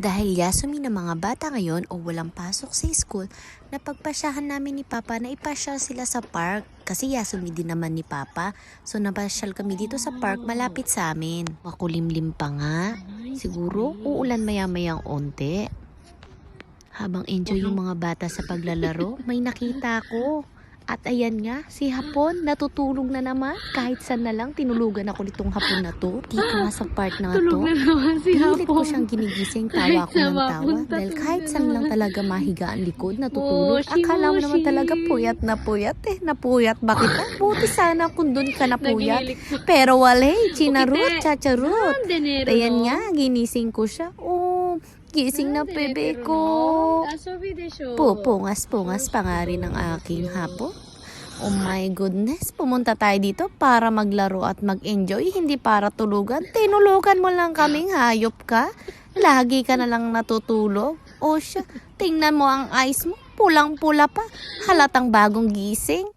Dahil yasumi ng mga bata ngayon o walang pasok sa school, napagpasyahan namin ni Papa na ipasyal sila sa park kasi yasumi din naman ni Papa. So napasyal kami dito sa park malapit sa amin. Makulimlim pa nga. Siguro uulan maya-mayang onte. Habang enjoy yung mga bata sa paglalaro, may nakita ko. At ayan nga, si Hapon natutulog na naman. Kahit saan na lang, tinulugan ako nitong Hapon na to. Dito nga sa park na Tulog to. na naman si Pilit ko Hapon. siyang ginigising, Kahit tawa ko ng tawa. mapunta, Dahil tulog kahit na saan lang talaga mahiga ang likod, natutulog. Moshi, Akala mo naman moshi. talaga puyat na puyat eh. Napuyat ba kita? Buti sana kung doon ka napuyat. Nagigilik po. Pero wala eh, chinarut, Bukite. chacharut. Ang dinero, Ayan nga, ginising ko siya. Oh, gising na bebe ko. show. Pupungas-pungas pa nga rin ang aking hapon. Oh my goodness, pumunta tayo dito para maglaro at mag-enjoy, hindi para tulugan. Tinulugan mo lang kaming hayop ka. Lagi ka na lang natutulog. O siya, tingnan mo ang eyes mo, pulang-pula pa. Halatang bagong gising.